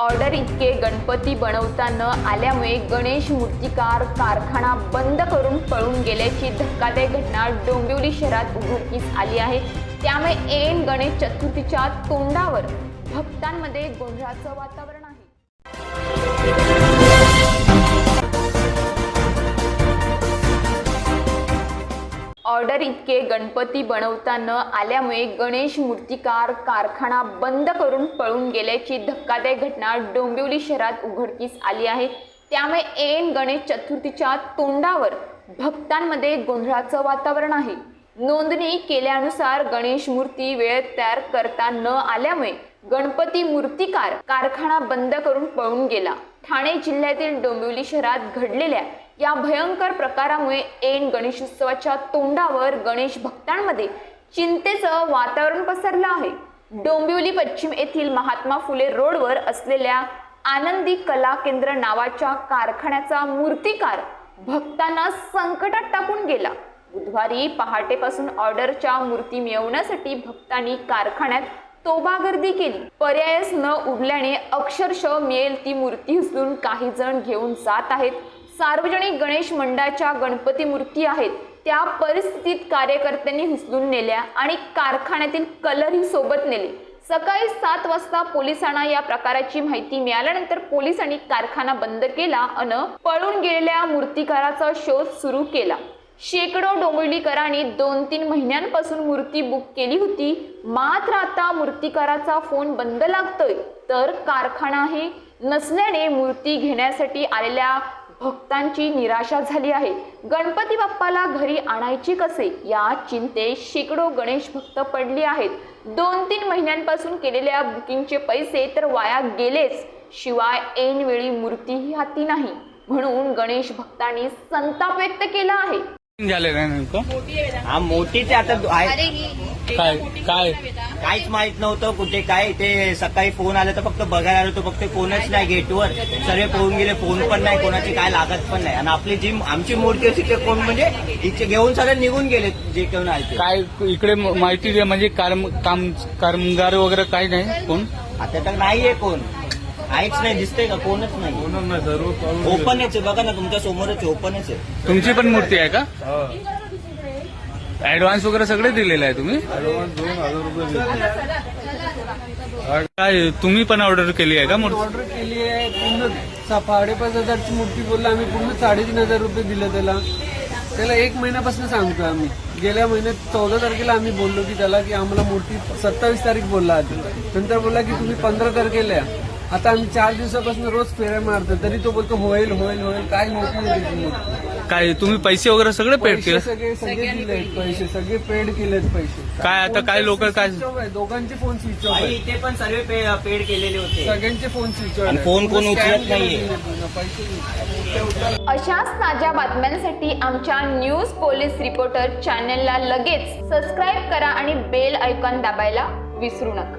Order इतके गणपती बनवता न आल्यामुळे गणेश मूर्तिकार कारखाना बंद करून पळून गेल्याची धक्कादायक घटना डोंबिवली शहरात उघडकीस आली आहे. त्यामुळे ऐन गणेश चतुर्थीच्या तोंडावर भक्तांमध्ये गोंधळाचं वातावरण आहे. ऑर्डर इतके गणपती बनवता न आल्यामुळे गणेश मूर्तिकार कारखाना बंद करून पळून गेल्याची धक्कादायक घटना डोंबिवली शहरात उघडकीस आली आहे. त्यामुळे ऐन गणेश चतुर्थीच्या तोंडावर भक्तांमध्ये गोंधळाचं वातावरण आहे. नोंदणी केल्यानुसार गणेश मूर्ती वेळेत तयार करता न आल्यामुळे गणपती मूर्तिकार कारखाना बंद करून पळून गेला. ठाणे जिल्ह्यातील डोंबिवली शहरात घडलेल्या या भयंकर प्रकारामुळे ऐन गणेशोत्सवाच्या तोंडावर गणेश भक्तांमध्ये चिंतेचं वातावरण पसरलं आहे. डोंबिवली पश्चिम येथील महात्मा फुले रोडवर असलेल्या आनंदी कला केंद्र नावाच्या कारखान्याचा मूर्तिकार भक्तांना संकटात टाकून गेला. बुधवारी पहाटेपासून ऑर्डरच्या मूर्ती मिळवण्यासाठी भक्तांनी कारखान्यात तोबा गर्दी केली. पर्यायच न उडल्याने अक्षरशः मिळेल ती मूर्ती उचलून काही जण घेऊन जात आहेत. सार्वजनिक गणेश मंडळाच्या गणपती मूर्ती आहेत. त्या परिस्थितीत कार्यकर्त्यांनी हुसलून नेल्या आणि कारखान्यातील कलरही सोबत नेले. सकाळी सात वाजता पोलिसांना या प्रकाराची माहिती मिळाल्यानंतर पोलिसांनी कारखाना बंद केला अन पळून गेलेल्या मूर्तिकाराचा शोध सुरू केला. शेकडो डोंबिवलीकरांनी दोन तीन महिन्यांपासून मूर्ती बुक केली होती. मात्र आता मूर्तिकाराचा फोन बंद लागतोय. तर कारखाना हे नसल्याने मूर्ती घेण्यासाठी आलेल्या भक्तांची निराशा झाली आहे. गणपती बाप्पाला घरी आणायची कसे? या चिंतेत शेकडो गणेश भक्त पडले आहेत. दोन तीन महिन्यांपासून केलेल्या बुकिंगचे पैसे तर वाया गेलेच. शिवाय ऐनवेळी मूर्तीही हाती नाही. म्हणून गणेश भक्तांनी संताप व्यक्त केला आहे. झाले नाही नेमकं? हा मोठीच आहे आता आहे. काय काय? काहीच माहीत नव्हतं कुठे काय. ते सकाळी फोन आला तर फक्त बघायला आलो तर फक्त कोणच नाही गेटवर. सर्व पळून गेले फोन पण नाही कोणाची काय लागत पण नाही. आणि आपली जी आमची मूर्ती होती ते कोण म्हणजे इथे घेऊन सगळे निघून गेले जे कोण आले ते. काय इकडे म- माहिती द्या म्हणजे काम काम कामगार वगैरे काही नाही कोण? आता तर नाहीये कोण. काहीच नाही दिसतंय का? कोणच नाही. ओपनच आहे बघा ना तुमच्या समोरच आहे ओपनच आहे. तुमची पण मूर्ती आहे का? ऍडव्हान्स वगैरे सगळे दिलेलं आहे तुम्ही? काय तुम्ही पण ऑर्डर केली आहे का मूर्ती? ऑर्डर केली आहे पूर्ण सा- साडेपाच हजारची मूर्ती बोलला आम्ही पूर्ण साडेतीन हजार रुपये दिले त्याला. त्याला एक महिन्यापासून सांगतो आम्ही. गेल्या महिन्यात चौदा तारखेला आम्ही बोललो की त्याला की आम्हाला मूर्ती सत्तावीस तारीख बोलला आधी. नंतर बोलला की तुम्ही पंधरा तारखेला या. आता आम्ही चार दिवसापासून रोज फेऱ्या मारतो तरी तो बोलतो होईल होईल होईल काय होत नाही त्याची. काय तुम्ही पैसे वगैरे सगळे पेड पैसे केले सगळे सगळे दिलेत पैसे सगळे पेड केलेत पैसे काय आता काय लोक काय Switch off आहे. दोघांचे फोन स्विच ऑफ आणि आहे इथे पण सर्व पेड केलेले होते सगळ्यांचे फोन स्विच ऑफ आणि. फोन कोण उचलत नाहीये. पैसे नाही. अशाच ताज्या बातम्यांसाठी आमच्या न्यूज पोलीस रिपोर्टर चॅनलला लगेच सबस्क्राईब करा आणि बेल आयकॉन दाबायला विसरू नका